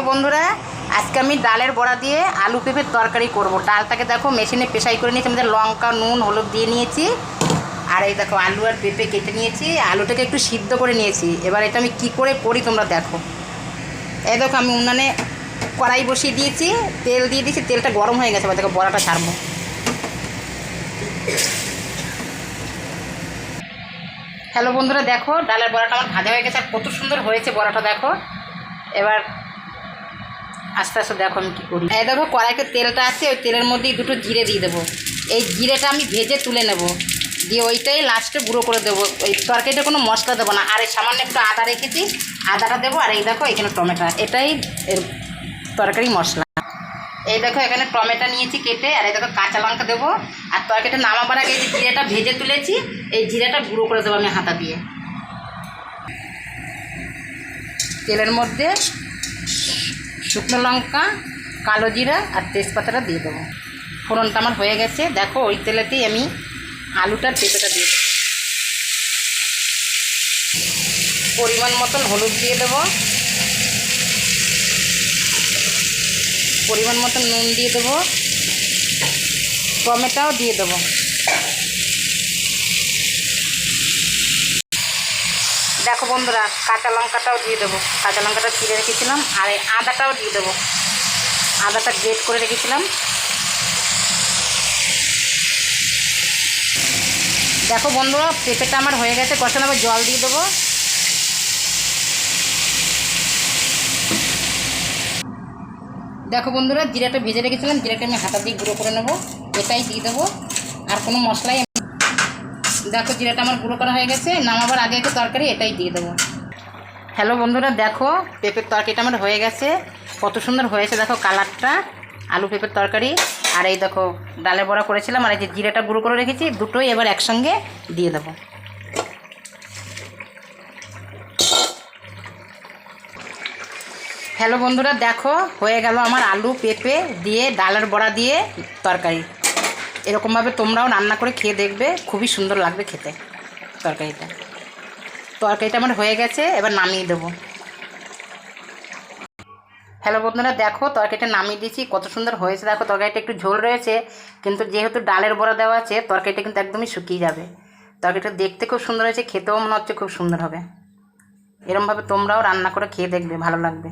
Hello বন্ধুরা, আজকে আমি ডালের বড়া দিয়ে আলু পেঁপের তরকারি করব। ডালটাকে দেখো মেশিনে পেশাই করে নিয়েছি, আমাদের লঙ্কা, নুন, হলুদ দিয়ে নিয়েছি। আর এই দেখো আলু আর পেঁপে কেটে নিয়েছি, আলুটাকে একটু সিদ্ধ করে নিয়েছি। এবার এটা আমি কি করে করি তোমরা দেখো। এই দেখো আমি উনানে কড়াই বসিয়ে দিয়েছি, তেল দিয়ে দিয়েছি, তেলটা গরম হয়ে গেছে দেখো বড়াটা ছাড়বো। হ্যালো বন্ধুরা, দেখো ডালের বড়াটা আমার ভাজা হয়ে গেছে, আর কত সুন্দর হয়েছে বড়াটা, দেখো। এবার আস্তে আস্তে দেখো আমি কী করি। এই দেখো কড়াইতে তেলটা আছে, ওই তেলের মধ্যেই দুটো জিরে দিয়ে দেবো। এই জিরেটা আমি ভেজে তুলে নেব। দিয়ে ওইটাই লাস্টে গুঁড়ো করে দেবো। ওই তরকারিটা কোনো মশলা দেবো না। আর এই সামান্য একটু আদা রেখেছি। আদাটা দেবো, আর এই দেখো এখানে টমেটো। এটাই এর তরকারি মশলা। এই দেখো এখানে টমেটো নিয়েছি কেটে, আর এই দেখো কাঁচা লঙ্কা দেবো। আর তরকারিটা নামাবার আগে যে জিরেটা ভেজে তুলেছি, এই জিরেটা গুঁড়ো করে দেবো আমি হাতা দিয়ে। তেলের মধ্যে শুকনো লঙ্কা, কালো জিরা আর তেজপাতাটা দিয়ে দেবো। ফোড়নটা আমার হয়ে গেছে। দেখো, ওই তেলেতেই আমি আলুটার পেঁপেটা দিয়ে দেবো। পরিমাণ মতন হলুদ দিয়ে দেবো। পরিমাণ মতন নুন দিয়ে দেবো। টমেটোও দিয়ে দেবো। দেখো বন্ধুরা, কাঁচা লঙ্কাটাও দিয়ে দেবো। কাঁচা লঙ্কাটা ছিঁড়ে রেখেছিলাম, আর এই আদাটাও দিয়ে দেবো। আদাটা গ্রেট করে রেখেছিলাম। দেখো বন্ধুরা, পেঁপেটা আমার হয়ে গেছে, কষানো আবার জল দিয়ে দেবো। দেখো বন্ধুরা, জিরাটা ভেজে রেখেছিলাম, জিরাটা আমি হাতা দিয়ে গুঁড়ো করে নেব, এটাই দিয়ে দেবো। আর কোনো মশলাই দেখো জিরাটা আমার গুঁড়ো করা হয়ে গেছে, নামাবার আগে একটা তরকারি, এটাই দিয়ে দেবো। হ্যালো বন্ধুরা, দেখো পেঁপের তরকারিটা আমার হয়ে গেছে, কত সুন্দর হয়েছে, দেখো কালারটা, আলু পেঁপের তরকারি, আর এই দেখো ডালে বড়া করেছিলাম, আর এই যে জিরাটা গুঁড়ো করে রেখেছি, দুটোই এবার একসঙ্গে দিয়ে দেবো। হ্যালো বন্ধুরা, দেখো হয়ে গেল আমার আলু, পেঁপে দিয়ে, ডালের বড়া দিয়ে তরকারি। এরকমভাবে তোমরাও রান্না করে খেয়ে দেখবে, খুবই সুন্দর লাগবে খেতে তরকারিটা। তরকারিটা আমার হয়ে গেছে, এবার নামিয়ে দেবো। হ্যালো বন্ধুরা, দেখো তরকারিটা নামিয়ে দিয়েছি, কত সুন্দর হয়েছে। দেখো তরকারিটা একটু ঝোল রয়েছে, কিন্তু যেহেতু ডালের বড়া দেওয়া আছে, তরকারিটা কিন্তু একদমই শুকিয়ে যাবে। তরকারিটা দেখতে খুব সুন্দর হয়েছে, খেতেও মনে হচ্ছে খুব সুন্দর হবে। এরমভাবে তোমরাও রান্না করে খেয়ে দেখবে, ভালো লাগবে।